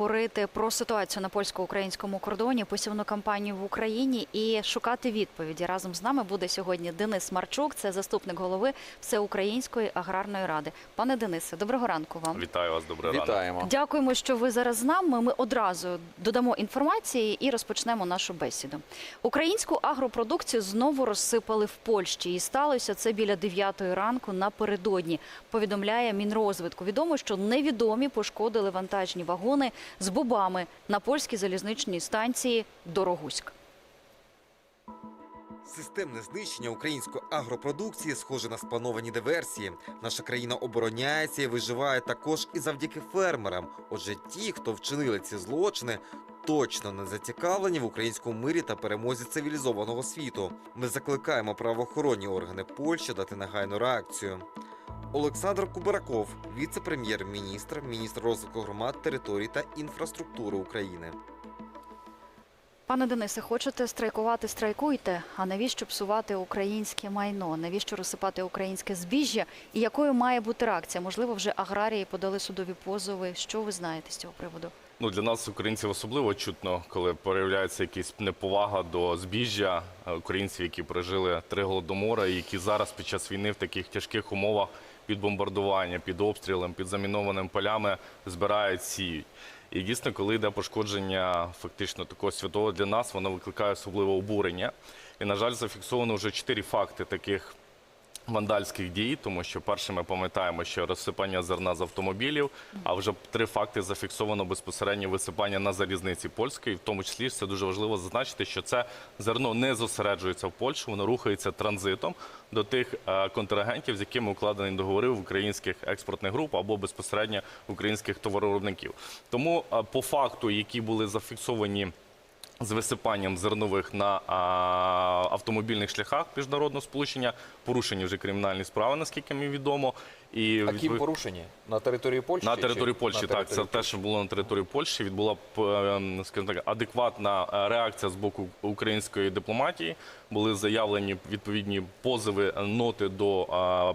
Говорити про ситуацію на польсько-українському кордоні, посівну кампанію в Україні і шукати відповіді разом з нами буде сьогодні Денис Марчук, це заступник голови Всеукраїнської аграрної ради. Пане Денисе, доброго ранку вам. Вітаю вас, ранок. Вітаємо. Дякуємо, що ви зараз з нами. Ми одразу додамо інформації і розпочнемо нашу бесіду. Українську агропродукцію знову розсипали в Польщі, і сталося це біля 9 ранку напередодні. Повідомляє Мінрозвитку. Відомо, що невідомі пошкодили вантажні вагони з бобами на польській залізничній станції Дорогуськ. Системне знищення української агропродукції схоже на сплановані диверсії. Наша країна обороняється і виживає також і завдяки фермерам. Отже, ті, хто вчинили ці злочини, точно не зацікавлені в українському мирі та перемозі цивілізованого світу. Ми закликаємо правоохоронні органи Польщі дати негайну реакцію. Олександр Кубараков, віце-прем'єр-міністр, міністр розвитку громад, територій та інфраструктури України. Пане Денисе, хочете страйкувати, страйкуйте. А навіщо псувати українське майно? Навіщо розсипати українське збіжжя? І якою має бути реакція? Можливо, вже аграрії подали судові позови. Що ви знаєте з цього приводу? Ну для нас, українців, особливо чутно, коли проявляється якась неповага до збіжжя е, українців, які пережили три голодомора, і які зараз під час війни в таких тяжких умовах під бомбардування, під обстрілом, під замінованими полями збирають сіють. І дійсно, коли йде пошкодження фактично такого святого для нас, воно викликає особливе обурення. І, на жаль, зафіксовано вже чотири факти таких вандальських дій, тому що перше ми пам'ятаємо, що розсипання зерна з автомобілів, а вже три факти зафіксовано безпосередньо висипання на залізниці польської. В тому числі це дуже важливо зазначити, що це зерно не зосереджується в Польщу, воно рухається транзитом до тих е, контрагентів, з якими укладені договори в українських експортних груп або безпосередньо українських товаровиробників. Тому е, по факту, які були зафіксовані з висипанням зернових на а, автомобільних шляхах міжнародного сполучення, порушені вже кримінальні справи, наскільки мені відомо. І А ким порушені? На території Польщі? на території чи Польщі, на так, це території те, що було на території Польщі. Відбула ем, скажімо так, адекватна е, реакція з боку української дипломатії. Були заявлені відповідні позови, е, ноти до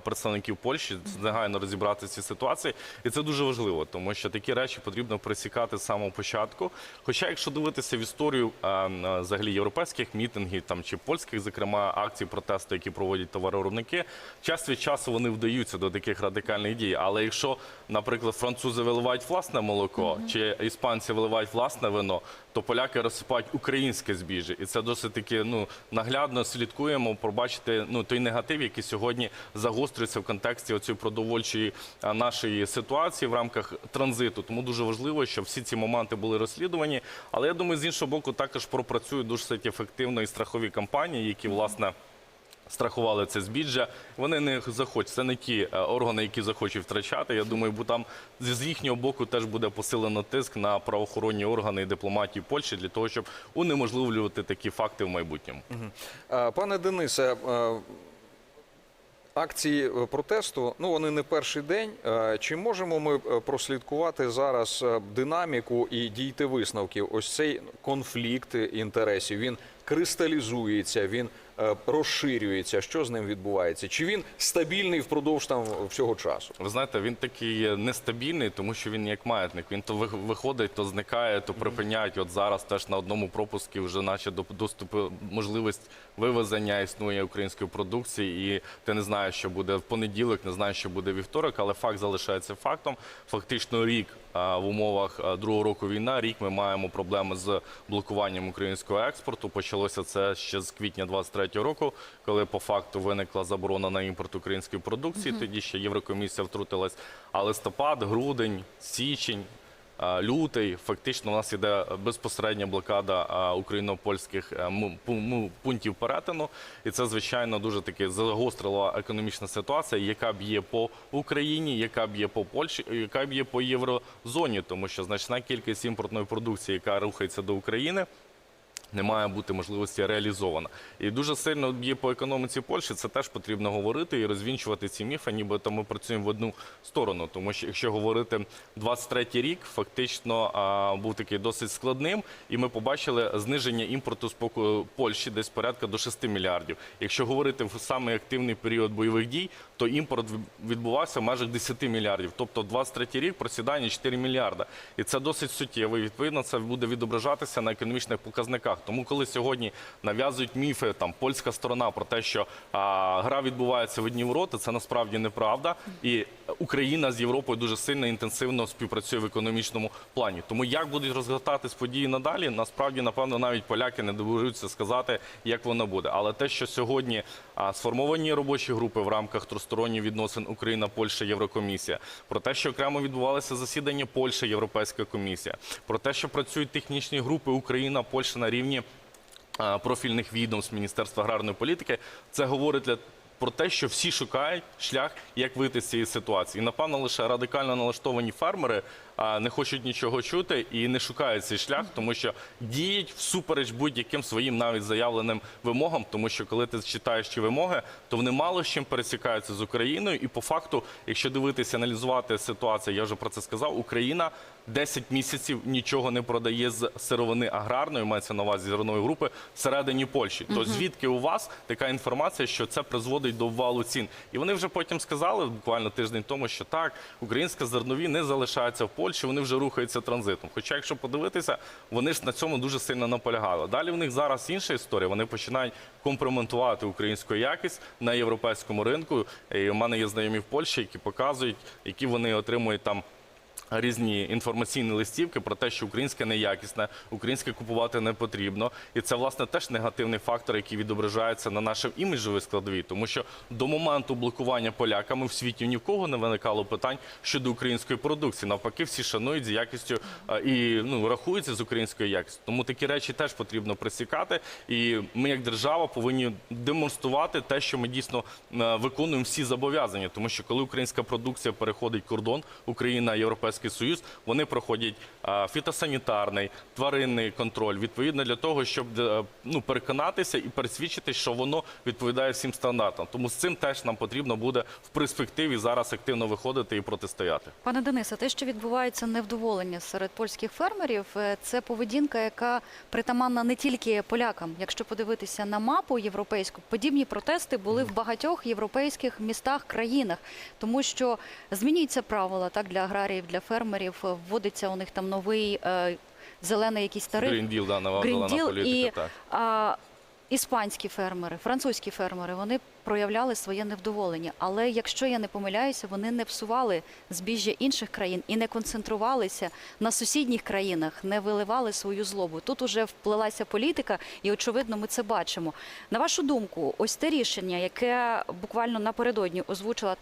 представників Польщі негайно розібрати ці ситуації. І це дуже важливо, тому що такі речі потрібно пресікати з самого початку. Хоча, якщо дивитися в історію взагалі європейських мітингів там чи польських, зокрема акцій протесту, які проводять товаровиробники, час від часу вони вдаються до таких радикальних дій. Але якщо, наприклад, французи виливають власне молоко, чи іспанці виливають власне вино, то поляки розсипають українське збіжжя, і це досить таки ну наглядно слідкуємо. Пробачити ну той негатив, який сьогодні загострюється в контексті оцієї продовольчої нашої ситуації в рамках транзиту. Тому дуже важливо, щоб всі ці моменти були розслідувані. Але я думаю, з іншого боку, також пропрацюють досить ефективно і страхові кампанії, які власне. Страхували це збіжжя. Вони не захочуть. Це не ті е, органи, які захочуть втрачати. Я думаю, бо там з їхнього боку теж буде посилено тиск на правоохоронні органи і дипломатію Польщі для того, щоб унеможливлювати такі факти в майбутньому. Е, Пане Денисе, е, акції протесту, ну вони не перший день. Чи можемо ми прослідкувати зараз динаміку і дійти висновків? Ось цей конфлікт інтересів, він кристалізується, він розширюється. Що з ним відбувається? Чи він стабільний впродовж там всього часу? Ви знаєте, він такий нестабільний, тому що він як маятник. Він то виходить, то зникає, то припиняють. От зараз теж на одному пропуску вже наче до- доступу можливість вивезення існує української продукції, і ти не знаєш, що буде в понеділок, не знаєш, що буде вівторок, але факт залишається фактом. Фактично рік в умовах другого року війна. Рік ми маємо проблеми з блокуванням українського експорту. Почалося це ще з квітня 23-го року, коли по факту виникла заборона на імпорт української продукції. Тоді ще Єврокомісія втрутилась. А листопад, грудень, січень. Лютий фактично у нас іде безпосередня блокада україно-польських е, му- пу- му- пунктів перетину, і це звичайно дуже таки загострила економічна ситуація, яка б'є по Україні, яка б'є по Польщі, яка б'є по єврозоні, тому що значна кількість імпортної продукції, яка рухається до України. Не має бути можливості реалізована. І дуже сильно б'є по економіці Польщі. Це теж потрібно говорити і розвінчувати ці міфи, нібито ми працюємо в одну сторону. Тому що якщо говорити 23-й рік, фактично а, був такий досить складним, і ми побачили зниження імпорту з Польщі десь порядка до 6 мільярдів. Якщо говорити в самий активний період бойових дій, то імпорт від- відбувався в межах 10 мільярдів. Тобто 23-й рік просідання 4 мільярда. І це досить суттєво. І відповідно це буде відображатися на економічних показниках. Тому коли сьогодні нав'язують міфи, там польська сторона про те, що а, гра відбувається в одні ворота, це насправді неправда. І Україна з Європою дуже сильно інтенсивно співпрацює в економічному плані. Тому як будуть розгортатись події надалі, насправді напевно навіть поляки не доберуться сказати, як воно буде. Але те, що сьогодні а, сформовані робочі групи в рамках тристоронніх відносин Україна, Польща, Єврокомісія, про те, що окремо відбувалися засідання Польща, Європейська комісія, про те, що працюють технічні групи Україна, Польща на рівні а, профільних відомств Міністерства аграрної політики, це говорить для про те, що всі шукають шлях, як вийти з цієї ситуації. І напевно лише радикально налаштовані фермери не хочуть нічого чути і не шукають цей шлях, тому що діють всупереч будь-яким своїм навіть заявленим вимогам. Тому що коли ти читаєш ці вимоги, то вони мало з чим пересікаються з Україною. І по факту, якщо дивитися, аналізувати ситуацію, я вже про це сказав. Україна 10 місяців нічого не продає з сировини аграрної, мається на увазі зернової групи всередині Польщі. То звідки у вас така інформація, що це призводить до валу цін? І вони вже потім сказали буквально тиждень тому, що так, українські зернові не залишаються в Польщі, вони вже рухаються транзитом. Хоча, якщо подивитися, вони ж на цьому дуже сильно наполягали. Далі в них зараз інша історія. Вони починають компроментувати українську якість на європейському ринку. І у мене є знайомі в Польщі, які показують, які вони отримують там. Різні інформаційні листівки про те, що українське неякісне, українське купувати не потрібно, і це власне теж негативний фактор, який відображається на нашій іміджовій складовій, тому що до моменту блокування поляками в світі ні в кого не виникало питань щодо української продукції. Навпаки, всі шанують з якістю і ну рахуються з українською якістю. Тому такі речі теж потрібно присікати. І ми, як держава, повинні демонструвати те, що ми дійсно е, виконуємо всі зобов'язання, тому що коли українська продукція переходить кордон, Україна, Європейський Союз, вони проходять фітосанітарний, тваринний контроль, відповідно для того, щоб е, ну переконатися і пересвідчити, що воно відповідає всім стандартам. Тому з цим теж нам потрібно буде в перспективі зараз активно виходити і протистояти. Пане Денисе, те, що відбувається невдоволення серед польських фермерів, е, це поведінка, яка притаманна не тільки полякам. Якщо подивитися на мапу європейську, подібні протести були в багатьох європейських містах, країнах, тому що змінюються правила так для аграріїв, для фермерів. е, Вводиться у них там новий е, зелений якийсь тариф. Deal, да, Deal політика. і так. а, іспанські фермери, французькі фермери, вони проявляли своє невдоволення. Але якщо я не помиляюся, вони не псували збіжжя інших країн і не концентрувалися на сусідніх країнах, не виливали свою злобу. Тут уже вплилася політика, і очевидно, ми це бачимо. На вашу думку, ось те рішення, яке буквально напередодні озвучила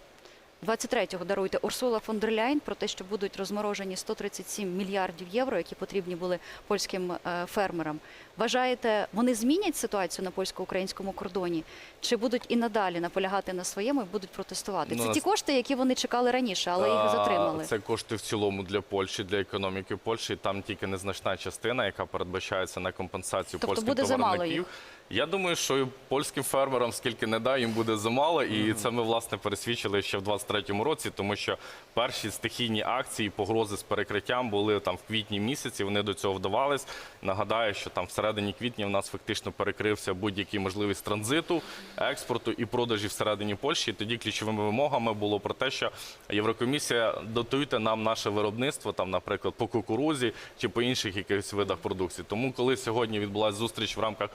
23-го даруйте Урсула фон дер Ляйн про те, що будуть розморожені 137 мільярдів євро, які потрібні були польським е, фермерам. Вважаєте, вони змінять ситуацію на польсько-українському кордоні? Чи будуть і надалі наполягати на своєму і будуть протестувати? Ну, Це нас- ті кошти, які вони чекали раніше, але їх затримали. Це кошти в цілому для Польщі, для економіки Польщі. Там тільки незначна частина, яка передбачається на компенсацію Тобто польським буде замало товарників. їх? Я думаю, що і польським фермерам, скільки не дай, їм буде замало, і це ми власне пересвідчили ще в 23-му році, тому що перші стихійні акції, погрози з перекриттям були там в квітні місяці. Вони до цього вдавались. Нагадаю, що там всередині квітня в нас фактично перекрився будь-який можливість транзиту, експорту і продажі всередині Польщі. І тоді ключовими вимогами було про те, що Єврокомісія дотуйте нам наше виробництво, там, наприклад, по кукурузі чи по інших якихось видах продукції. Тому, коли сьогодні відбулася зустріч в рамках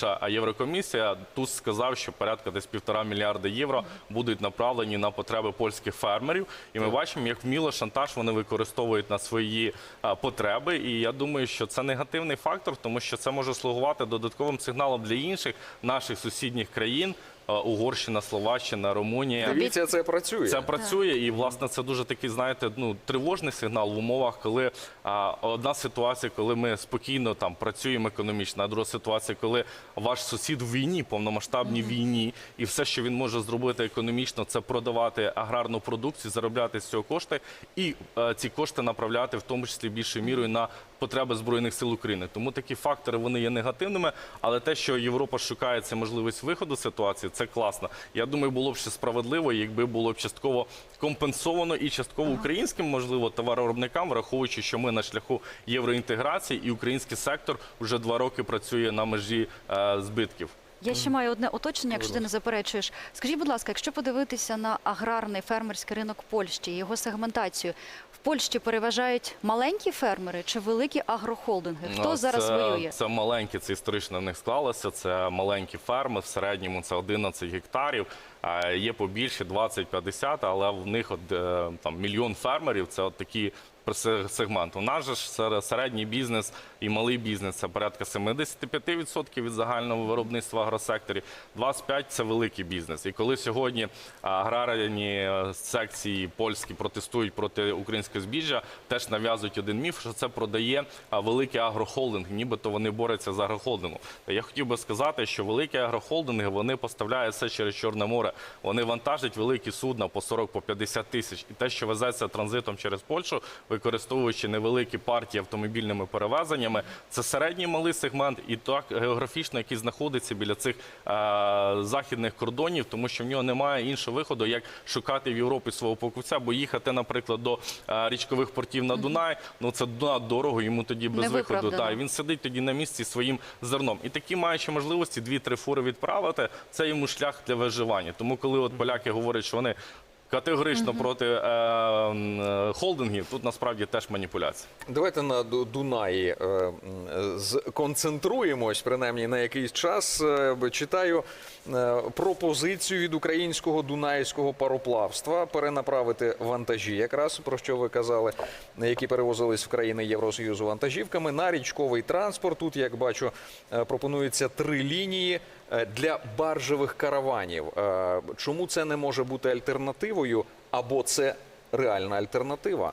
Польща, а Єврокомісія, тут сказав, що порядка десь півтора мільярда євро будуть направлені на потреби польських фермерів. І ми бачимо, як вміло шантаж вони використовують на свої потреби. І я думаю, що це негативний фактор, тому що це може слугувати додатковим сигналом для інших наших сусідніх країн. А, Угорщина, Словаччина, Румунія. Дивіться, це працює. Це працює, і власне це дуже такий, знаєте, ну тривожний сигнал в умовах, коли а, одна ситуація, коли ми спокійно там працюємо економічно, а друга ситуація, коли ваш сусід в війні, повномасштабній війні, і все, що він може зробити економічно, це продавати аграрну продукцію, заробляти з цього кошти, і е, ці кошти направляти в тому числі більшою мірою на потреби збройних сил України. Тому такі фактори вони є негативними. Але те, що Європа шукає це можливість виходу з ситуації, це класно. Я думаю, було б ще справедливо, якби було б частково компенсовано і частково українським, можливо, товаровиробникам, враховуючи, що ми на шляху євроінтеграції, і український сектор вже два роки працює на межі е, збитків. Я ще маю одне уточнення, якщо ти не заперечуєш. Скажіть, будь ласка, якщо подивитися на аграрний фермерський ринок Польщі, його сегментацію, в Польщі переважають маленькі фермери чи великі агрохолдинги? Хто Ну, зараз воює? Це маленькі, це історично в них склалося. Це маленькі ферми, в середньому це 11 гектарів. А Є побільше 20-50, але в них от, е, там мільйон фермерів. Це от такі сегмент. У нас же ж середній бізнес і малий бізнес це порядка 75% від загального виробництва агросекторі. 25% – це великий бізнес. І коли сьогодні аграрні секції польські протестують проти українського збіжжя, теж нав'язують один міф, що це продає великий агрохолдинг, нібито вони борються з агрохолдингом. Я хотів би сказати, що великі агрохолдинги вони поставляють все через Чорне море. Вони вантажать великі судна по 40 по 50 тисяч. І те, що везеться транзитом через Польщу, використовуючи невеликі партії автомобільними перевезеннями, це середній малий сегмент, і так географічно, який знаходиться біля цих е, західних кордонів, тому що в нього немає іншого виходу, як шукати в Європі свого покупця, бо їхати, наприклад, до е, річкових портів на Дунай, ну це дорого, йому тоді без виходу. Да, і він сидить тоді на місці своїм зерном. І такі маючи можливості дві-три фури відправити, це йому шлях для виживання. Тому коли от поляки говорять, що вони категорично проти е, е, холдингів, тут насправді теж маніпуляція. Давайте на Ду- Дунаї е, сконцентруємось, принаймні на якийсь час. Е, б- Читаю е, пропозицію від українського дунайського пароплавства перенаправити вантажі, якраз про що ви казали, які перевозились в країни Євросоюзу вантажівками на річковий транспорт. Тут, як бачу, е, пропонується три лінії для баржевих караванів. Е, Чому це не може бути альтернативою, або це реальна альтернатива?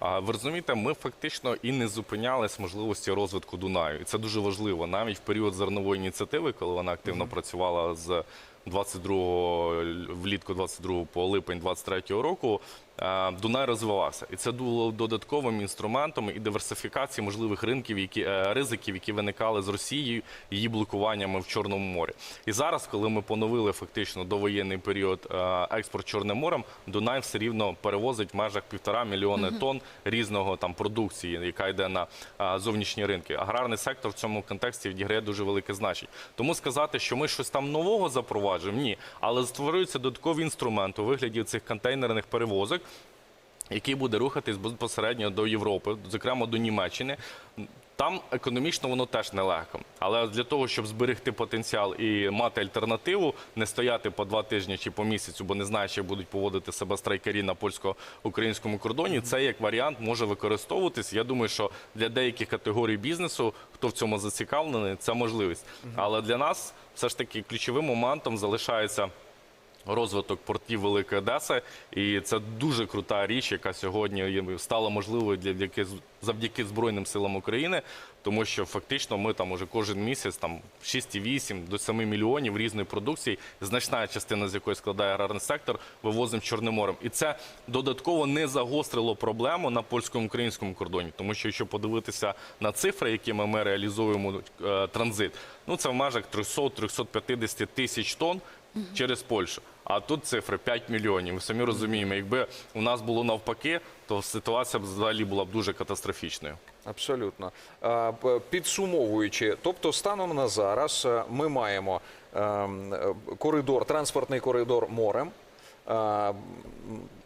А ви розумієте, ми фактично і не зупинялись можливості розвитку Дунаю. І це дуже важливо. Навіть в період зернової ініціативи, коли вона активно працювала з 22 влітку 22 по липень 23 року. Е, Дунай розвивався, і це було додатковим інструментом і диверсифікації можливих ринків, які е, ризиків, які виникали з Росією, її блокуваннями в Чорному морі. І зараз, коли ми поновили фактично довоєнний період е, експорт Чорним морем, Дунай все рівно перевозить в межах півтора мільйони тонн різного там продукції, яка йде на зовнішні ринки. Аграрний сектор в цьому контексті відіграє дуже велике значення. Тому сказати, що ми щось там нового запроваджуємо, ні, але створюється додатковий інструмент у вигляді цих контейнерних перевозок. Який буде рухатись безпосередньо до Європи, зокрема до Німеччини. Там економічно воно теж нелегко. Але для того, щоб зберегти потенціал і мати альтернативу, не стояти по два тижні чи по місяцю, бо не знаєш, як будуть поводити себе страйкарі на польсько-українському кордоні, це як варіант може використовуватись. Я думаю, що для деяких категорій бізнесу, хто в цьому зацікавлений, це можливість. Але для нас все ж таки ключовим моментом залишається розвиток портів Великої Одеси, і це дуже крута річ, яка сьогодні стала можливою для завдяки, завдяки Збройним силам України, тому що фактично ми там уже кожен місяць там 6,8 до 7 мільйонів різної продукції, значна частина з якої складає аграрний сектор, вивозимо Чорним морем. І це додатково не загострило проблему на польсько-українському кордоні, тому що якщо подивитися на цифри, якими ми реалізуємо е, транзит, ну це в межах 300-350 тисяч тонн через Польщу. А тут цифри 5 мільйонів. Ми самі розуміємо, якби у нас було навпаки, то ситуація б взагалі була б дуже катастрофічною. Абсолютно. Підсумовуючи, тобто станом на зараз е, ми маємо ем, е, коридор, транспортний коридор морем,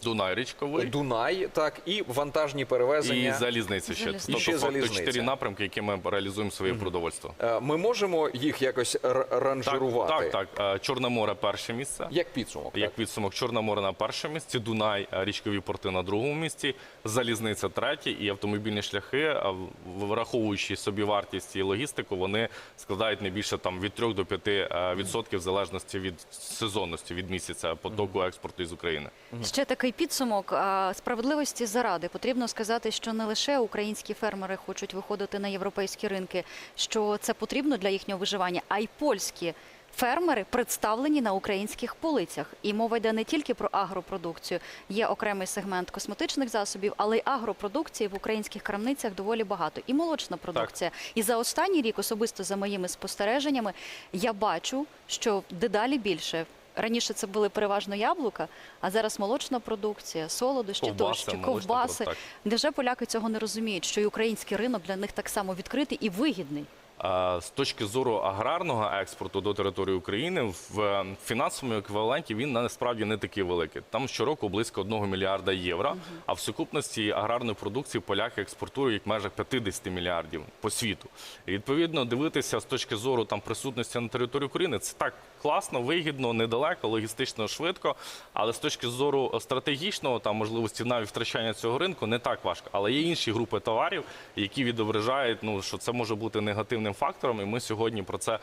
Дунай річковий. Дунай, так, і вантажні перевезення. І залізниця ще. Залізниця. І ще Тобто факто залізниця. чотири напрямки, які ми реалізуємо своє продовольство. Е, Ми можемо їх якось р- ранжирувати. Так, так, так. Чорне море перше місце. Як підсумок. Як так? підсумок, Чорне море на першому місці, Дунай, е, річкові порти на другому місці, залізниця третє і автомобільні шляхи, е, в- враховуючи собі вартість і логістику, вони складають не більше там від 3 до 5 е, відсотків в залежності від сезонності, від місяця потоку експорту із України. Ще такий підсумок справедливості заради. Потрібно сказати, що не лише українські фермери хочуть виходити на європейські ринки, що це потрібно для їхнього виживання, а й польські фермери представлені на українських полицях. І мова йде не тільки про агропродукцію. Є окремий сегмент косметичних засобів, але й агропродукції в українських крамницях доволі багато. І молочна продукція. І за останній рік, особисто за моїми спостереженнями, я бачу, що дедалі більше. Раніше це були переважно яблука, а зараз молочна продукція, солодощі, Ковбаси, тощо, молочна ковбаси. продукція, Невже поляки цього не розуміють, що і український ринок для них так само відкритий і вигідний? Е, З точки зору аграрного експорту до території України в фінансовому еквіваленті він насправді не такий великий. Там щороку близько 1 мільярда євро. А в сукупності аграрної продукції поляки експортують в межах 50 мільярдів по світу. І відповідно дивитися з точки зору там присутності на території України це так класно, вигідно, недалеко, логістично швидко. Але з точки зору стратегічного там можливості навіть втрачання цього ринку не так важко. Але є інші групи товарів, які відображають, ну що це може бути негативним фактором. І ми сьогодні про це е,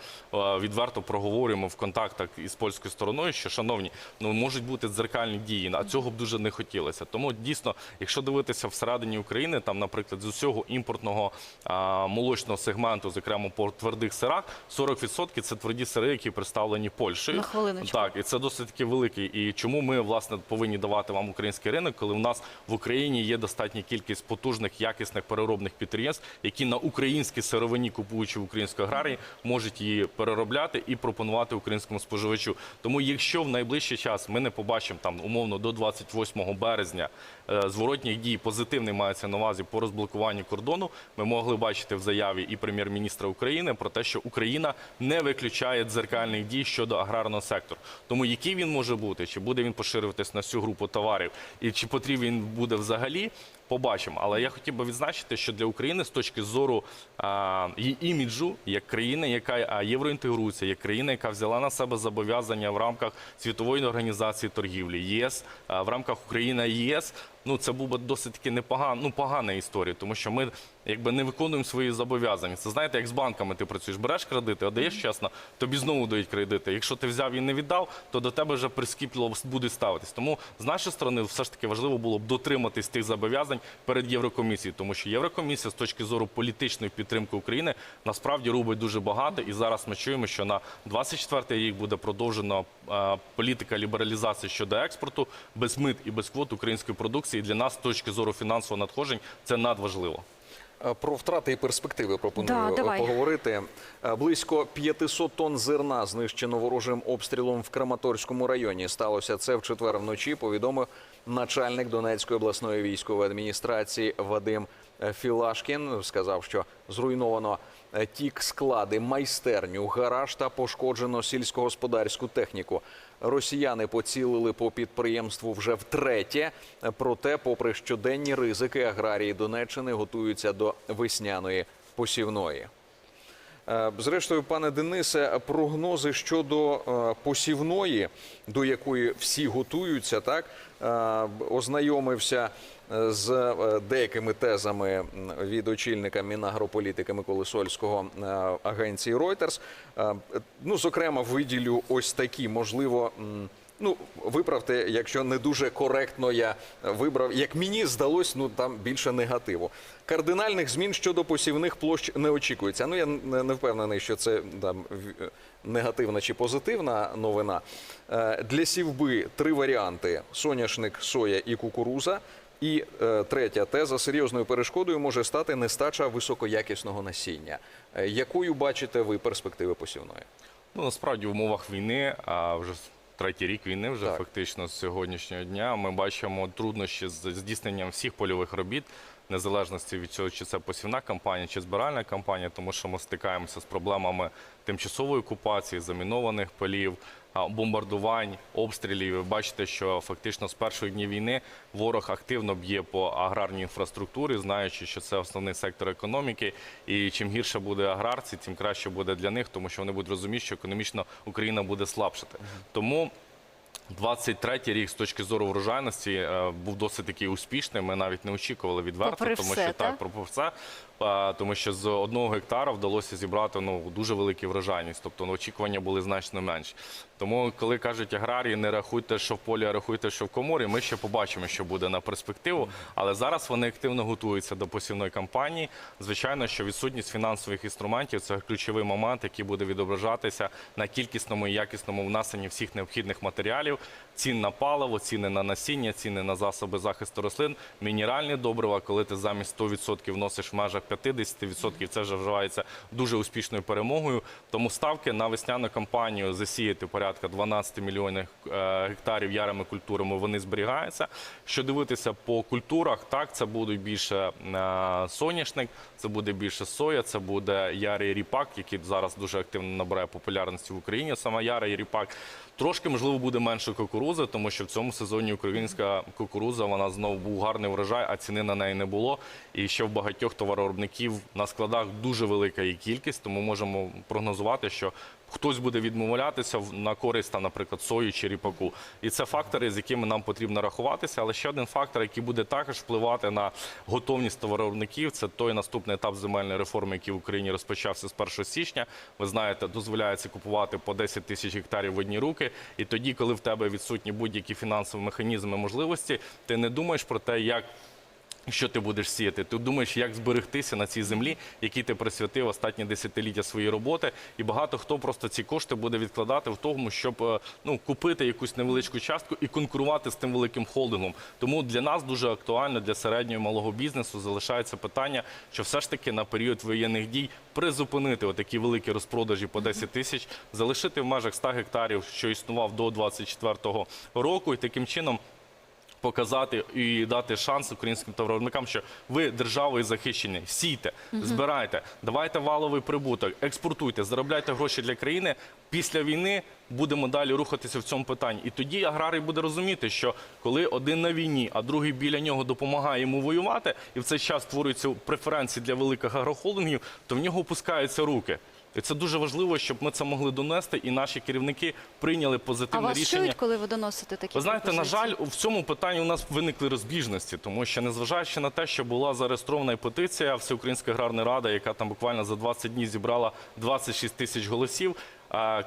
відверто проговорюємо в контактах із польською стороною. Що шановні, ну можуть бути дзеркальні дії, а цього б дуже не хотілося. Тому дійсно, якщо дивитися всередині України, там, наприклад, з усього імпортного а, молочного сегменту, зокрема по твердих сирах, 40% це тверді сири, які представлені Польщею. На хвилиночку. Так, і це досить таки великий. І чому ми власне повинні давати вам український ринок, коли в нас в Україні є достатня кількість потужних якісних переробних підприємств, які на українській сировині, купуючи в української аграрії, можуть її переробляти і пропонувати українському споживачу. Тому, якщо в найближчий час ми не побачимо там умовно до 28 березня е, зворотніх дій позитивний мається на увазі по розблокуванню кордону, ми могли бачити в заяві і прем'єр-міністра України про те, що Україна не виключає дзеркальних дій щодо аграрного сектору. Тому який він може бути, чи буде він поширюватись на всю групу товарів, і чи потрібен він буде взагалі, побачимо. Але я хотів би відзначити, що для України з точки зору її іміджу, як країни, яка євроінтегрується, як країна, яка взяла на себе зобов'язання в рамках світової організації торгівлі ЄС, в рамках Україна ЄС. Ну, це був би досить таки непогана, ну, погана історія, тому що ми якби не виконуємо свої зобов'язання. Це знаєте, як з банками ти працюєш, береш кредити, а даєш чесно, тобі знову дають кредити. Якщо ти взяв і не віддав, то до тебе вже прискіпливо буде ставитись. Тому з нашої сторони все ж таки важливо було б дотриматись тих зобов'язань перед Єврокомісією, тому що Єврокомісія з точки зору політичної підтримки України насправді робить дуже багато. І зараз ми чуємо, що на 24-й рік буде продовжена політика лібералізації щодо експорту без мит і без квот української продукції. І для нас з точки зору фінансового надходжень це надважливо. Е, Про втрати і перспективи пропоную Да, поговорити. Е, Близько 500 тонн зерна знищено ворожим обстрілом в Краматорському районі. Сталося це в четвер вночі. Повідомив начальник Донецької обласної військової адміністрації Вадим е, Філашкін. Сказав, що зруйновано тік склади, майстерню, гараж та пошкоджено сільськогосподарську техніку. Росіяни поцілили по підприємству вже втретє. Проте, попри щоденні ризики, аграрії Донеччини готуються до весняної посівної. Е, Зрештою, пане Денисе, прогнози щодо е, посівної, до якої всі готуються, так е, ознайомився з е, деякими тезами від очільника Мінагрополітики Миколи Сольського е, агенції Reuters. Е, Ну, зокрема, виділю ось такі, можливо. Ну, виправте, якщо не дуже коректно я вибрав, як мені здалось, ну там більше негативу. Кардинальних змін щодо посівних площ не очікується. Ну я не не впевнений, що це там негативна чи позитивна новина. Для сівби три варіанти: соняшник, соя і кукуруза. І е, третя теза серйозною перешкодою може стати нестача високоякісного насіння. Е, Якою бачите ви перспективи посівної? Ну, насправді в умовах війни, а вже третій рік війни, вже Так. фактично з сьогоднішнього дня, ми бачимо труднощі з здійсненням всіх польових робіт, незалежності від цього, чи це посівна кампанія, чи збиральна кампанія, тому що ми стикаємося з проблемами тимчасової окупації, замінованих полів. Бомбардувань, обстрілів. Ви бачите, що фактично з перших днів війни ворог активно б'є по аграрній інфраструктурі, знаючи, що це основний сектор економіки. І чим гірше буде аграрці, тим краще буде для них, тому що вони будуть розуміти, що економічно Україна буде слабшати. Тому 23-й рік з точки зору врожайності е, був досить такий успішним. Ми навіть не очікували відверто, Попри тому все, що та? так, про все. Тому що з одного гектара вдалося зібрати ну дуже велику врожайність, тобто ну, очікування були значно менші. Тому, коли кажуть аграрії, не рахуйте, що в полі, а рахуйте, що в коморі, ми ще побачимо, що буде на перспективу. Але зараз вони активно готуються до посівної кампанії. Звичайно, що відсутність фінансових інструментів це ключовий момент, який буде відображатися на кількісному і якісному внесенні всіх необхідних матеріалів, цін на паливо, ціни на насіння, ціни на засоби захисту рослин, мінеральні добрива, коли ти замість 100% вносиш в межах 50%, це вже вважається дуже успішною перемогою. Тому ставки на весняну кампанію засіяти порядка 12 мільйонів е, гектарів ярими культурами вони зберігаються. Що дивитися по культурах, так це будуть більше е, соняшник, це буде більше соя, це буде ярий ріпак, який зараз дуже активно набирає популярності в Україні. Саме ярий ріпак. Трошки можливо буде менше кукурузи, тому що в цьому сезоні українська кукуруза вона знову був гарний врожай, а ціни на неї не було. І ще в багатьох товаровиробників на складах дуже велика її кількість, тому можемо прогнозувати, що хтось буде відмовлятися на користь, там, наприклад, сої чи ріпаку. І це фактори, з якими нам потрібно рахуватися. Але ще один фактор, який буде також впливати на готовність товаровиробників, це той наступний етап земельної реформи, який в Україні розпочався з 1 січня. Ви знаєте, дозволяється купувати по 10 тисяч гектарів в одні руки. І тоді, коли в тебе відсутні будь-які фінансові механізми можливості, ти не думаєш про те, як що ти будеш сіяти? Ти думаєш, як зберегтися на цій землі, якій ти присвятив останні десятиліття своєї роботи, і багато хто просто ці кошти буде відкладати в тому, щоб е, ну купити якусь невеличку частку і конкурувати з тим великим холдингом. Тому для нас дуже актуально для середнього і малого бізнесу залишається питання, що все ж таки на період воєнних дій призупинити отакі великі розпродажі по 10 тисяч, залишити в межах 100 гектарів, що існував до 24 року, і таким чином показати і дати шанс українським товаровиробникам, що ви державою захищені, сійте, збирайте, давайте валовий прибуток, експортуйте, заробляйте гроші для країни. Після війни будемо далі рухатися в цьому питанні. І тоді аграрій буде розуміти, що коли один на війні, а другий біля нього допомагає йому воювати, і в цей час створюються преференції для великих агрохолдингів, то в нього опускаються руки. І це дуже важливо, щоб ми це могли донести, і наші керівники прийняли А вас рішення. чують, коли ви доносите такі Ви знаєте, на жаль, в цьому питанні у нас виникли розбіжності, тому що незважаючи на те, що була зареєстрована петиція Всеукраїнська аграрна рада, яка там буквально за 20 днів зібрала 26 тисяч голосів.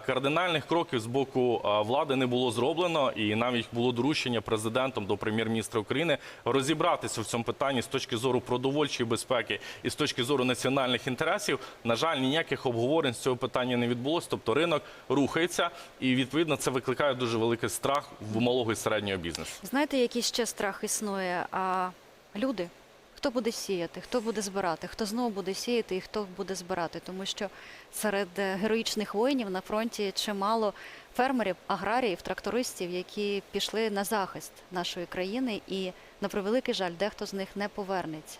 Кардинальних кроків з боку влади не було зроблено, і навіть було доручення президентом до прем'єр-міністра України розібратися в цьому питанні з точки зору продовольчої безпеки і з точки зору національних інтересів. На жаль, ніяких обговорень з цього питання не відбулося. Тобто ринок рухається, і відповідно це викликає дуже великий страх в малого і середнього бізнесу. Знаєте, який ще страх існує? А люди? Хто буде сіяти, хто буде збирати, хто знову буде сіяти і хто буде збирати? Тому що серед е, героїчних воїнів на фронті чимало фермерів, аграріїв, трактористів, які пішли на захист нашої країни, і на превеликий жаль, дехто з них не повернеться.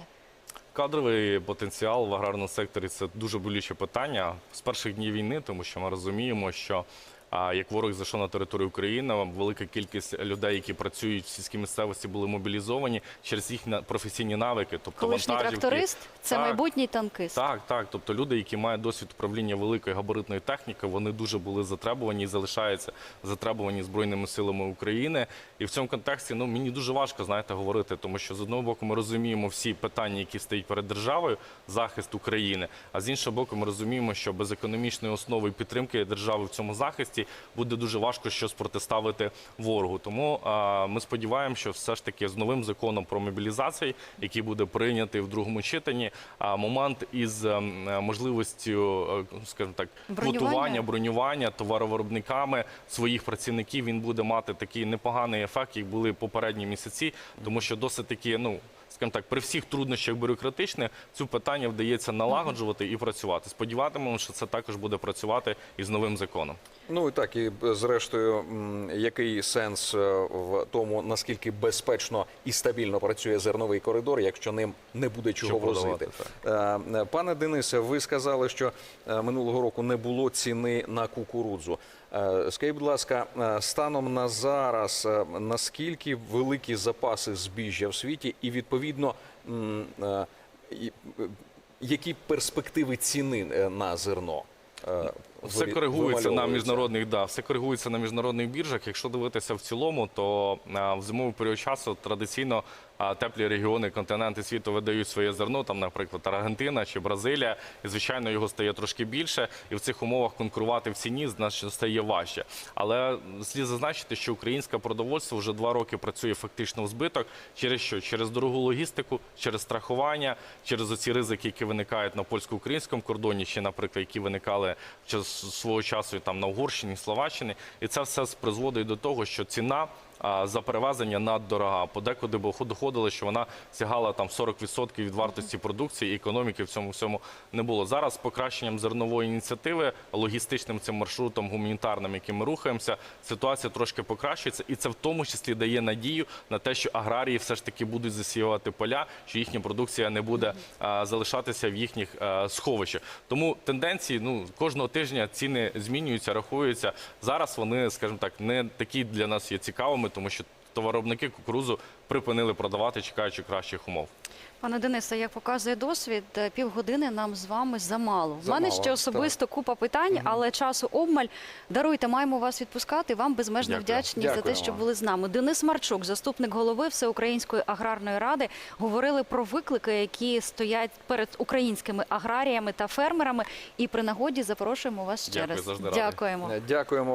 Кадровий потенціал в аграрному секторі це дуже болюче питання з перших днів війни, тому що ми розуміємо, що а, як ворог зайшов на територію України, велика кількість людей, які працюють в сільській місцевості, були мобілізовані через їхні професійні навики. Тобто Колишній вантажівки. тракторист це Так. майбутній танкист. Так, так. Тобто люди, які мають досвід управління великою габаритною технікою, вони дуже були затребувані і залишаються затребувані збройними силами України. І в цьому контексті ну мені дуже важко знаєте говорити, тому що з одного боку ми розуміємо всі питання, які стоять перед державою, захист України. А з іншого боку, ми розуміємо, що без економічної основи і підтримки держави в цьому захисті буде дуже важко щось протиставити ворогу. Тому а, ми сподіваємося, що все ж таки з новим законом про мобілізацію, який буде прийнятий в другому читанні, а момент із ем, е, можливістю, е, скажімо так, Бронювання. готування, бронювання товаровиробниками своїх працівників, він буде мати такий непоганий ефект, як були попередні місяці, тому що досить таки, ну. Скажімо так, при всіх труднощах бюрократичних цю питання вдається налагоджувати і працювати. Сподіватимемо, що це також буде працювати із новим законом. Ну і так, і е, зрештою, який сенс е, в тому, наскільки безпечно і стабільно працює зерновий коридор, якщо ним не буде чого Що возити? продавати, Е, Пане Денисе, ви сказали, що минулого року не було ціни на кукурудзу. Е, Скажіть, будь ласка, е, станом на зараз, е, наскільки великі запаси збіжжя в світі, і відповідно, які перспективи ціни на зерно? Все коригується на міжнародних, да, все коригується на міжнародних біржах. Якщо дивитися в цілому, то в зимовий період часу традиційно теплі регіони, континенти світу видають своє зерно, там, наприклад, Аргентина чи Бразилія, і звичайно його стає трошки більше, і в цих умовах конкурувати в ціні значно стає важче. Але слід зазначити, що українське продовольство вже два роки працює фактично в збиток. Через що? Через дорогу логістику, через страхування, через оці ризики, які виникають на польсько-українському кордоні, чи, наприклад, які виникали час свого часу там на Угорщині, Словаччині, і це все призводить до того, що ціна. За перевезення наддорога. Подекуди бо доходило, що вона сягала там 40% від вартості продукції, економіки в цьому всьому не було. Зараз з покращенням зернової ініціативи, логістичним цим маршрутом гуманітарним, яким ми рухаємося, ситуація трошки покращується, і це в тому числі дає надію на те, що аграрії все ж таки будуть засіювати поля, що їхня продукція не буде залишатися в їхніх сховищах. Тому тенденції ну кожного тижня ціни змінюються, рахуються. Зараз вони, скажімо так, не такі для нас є цікавими, тому що товаровиробники кукурузу припинили продавати, чекаючи кращих умов. Пане Денисе, як показує досвід, е, півгодини нам з вами замало. У мене ще особисто купа питань, але часу обмаль. Даруйте, маємо вас відпускати. Вам безмежно Дякую. вдячні за те, що були з нами. Денис Марчук, заступник голови Всеукраїнської аграрної ради, говорили про виклики, які стоять перед українськими аграріями та фермерами. І при нагоді запрошуємо вас ще Дякую, раз. Дякуємо. Дякуємо.